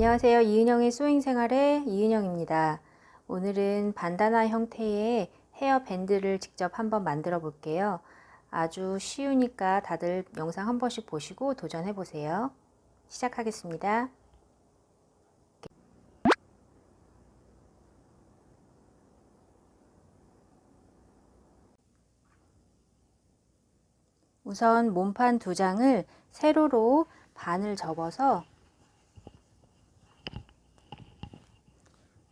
안녕하세요. 이은영의 소잉 생활의 이은영입니다. 오늘은 반다나 형태의 헤어 밴드를 직접 한번 만들어 볼게요. 아주 쉬우니까 다들 영상 한 번씩 보시고 도전해 보세요. 시작하겠습니다. 우선 몸판 두 장을 세로로 반을 접어서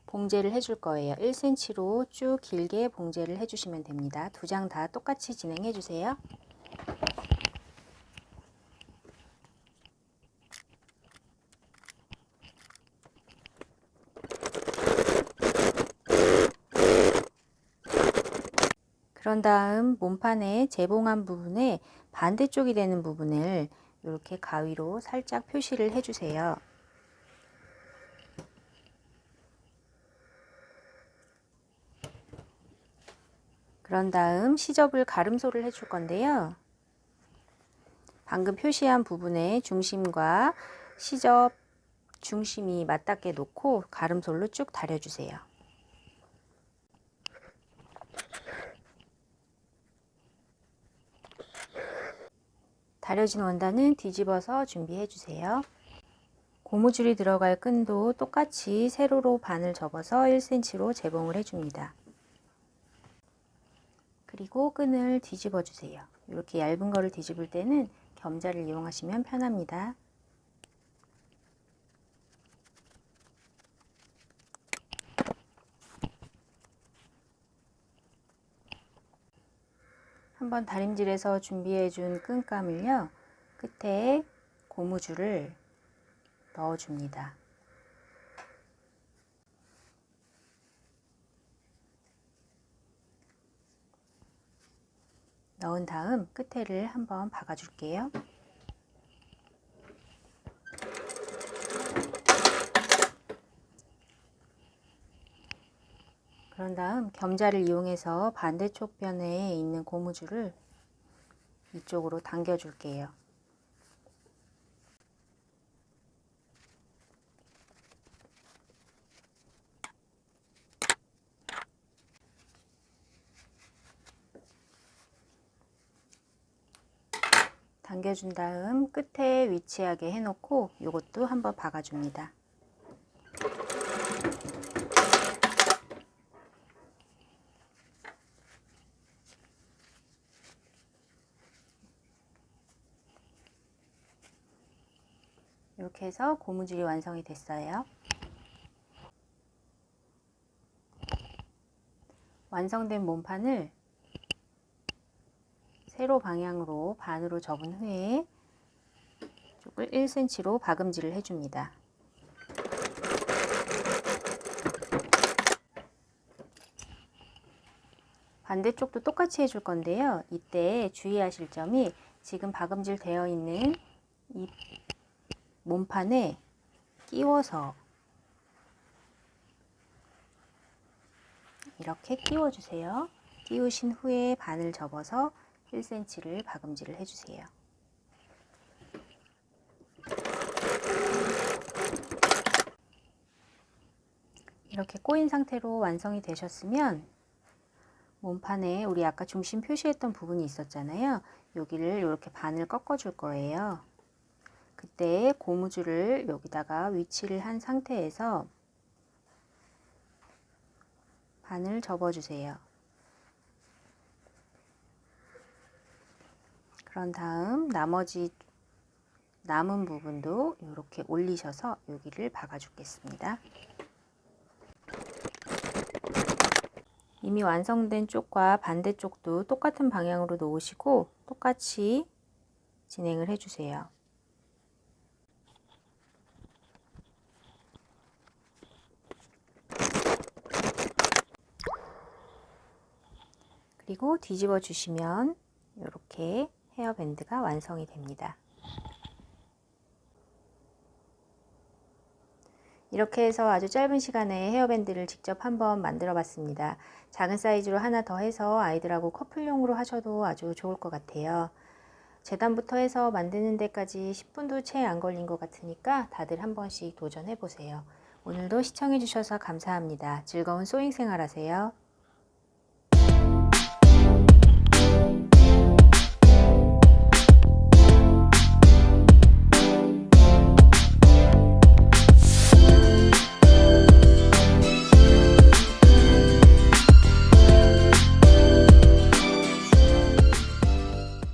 봉제를 해줄 거예요. 1cm로 쭉 길게 봉제를 해주시면 됩니다. 두 장 다 똑같이 진행해 주세요. 그런 다음 몸판의 재봉한 부분에 반대쪽이 되는 부분을 이렇게 가위로 살짝 표시를 해주세요. 그런 다음 시접을 가름소를 해줄 건데요. 방금 표시한 부분의 중심과 시접 중심이 맞닿게 놓고 가름솔로 쭉 다려주세요. 다려진 원단은 뒤집어서 준비해 주세요. 고무줄이 들어갈 끈도 똑같이 세로로 반을 접어서 1cm로 재봉을 해줍니다. 그리고 끈을 뒤집어 주세요. 이렇게 얇은 거를 뒤집을 때는 겸자를 이용하시면 편합니다. 한번 다림질해서 준비해 준 끈감을요. 끝에 고무줄을 넣어 줍니다. 넣은 다음 끝에를 한번 박아 줄게요. 그런 다음 겸자를 이용해서 반대쪽 변에 있는 고무줄을 이쪽으로 당겨 줄게요. 당겨준 다음 끝에 위치하게 해놓고 이것도 한번 박아줍니다. 이렇게 해서 고무줄이 완성이 됐어요. 완성된 몸판을 세로 방향으로 반으로 접은 후에 쪽을 1cm로 박음질을 해줍니다. 반대쪽도 똑같이 해줄 건데요. 이때 주의하실 점이 지금 박음질 되어 있는 이 몸판에 끼워서 이렇게 끼워주세요. 끼우신 후에 반을 접어서 1cm를 박음질을 해주세요. 이렇게 꼬인 상태로 완성이 되셨으면 몸판에 우리 아까 중심 표시했던 부분이 있었잖아요. 여기를 이렇게 반을 꺾어 줄 거예요. 그때 고무줄을 여기다가 위치를 한 상태에서 반을 접어 주세요. 그런 다음 나머지 남은 부분도 이렇게 올리셔서 여기를 박아 주겠습니다. 이미 완성된 쪽과 반대쪽도 똑같은 방향으로 놓으시고 똑같이 진행을 해주세요. 그리고 뒤집어 주시면 이렇게 헤어밴드가 완성이 됩니다. 이렇게 해서 아주 짧은 시간에 헤어밴드를 직접 한번 만들어 봤습니다. 작은 사이즈로 하나 더 해서 아이들하고 커플용으로 하셔도 아주 좋을 것 같아요. 재단부터 해서 만드는 데까지 10분도 채 안 걸린 것 같으니까 다들 한 번씩 도전해 보세요. 오늘도 시청해 주셔서 감사합니다. 즐거운 소잉 생활 하세요.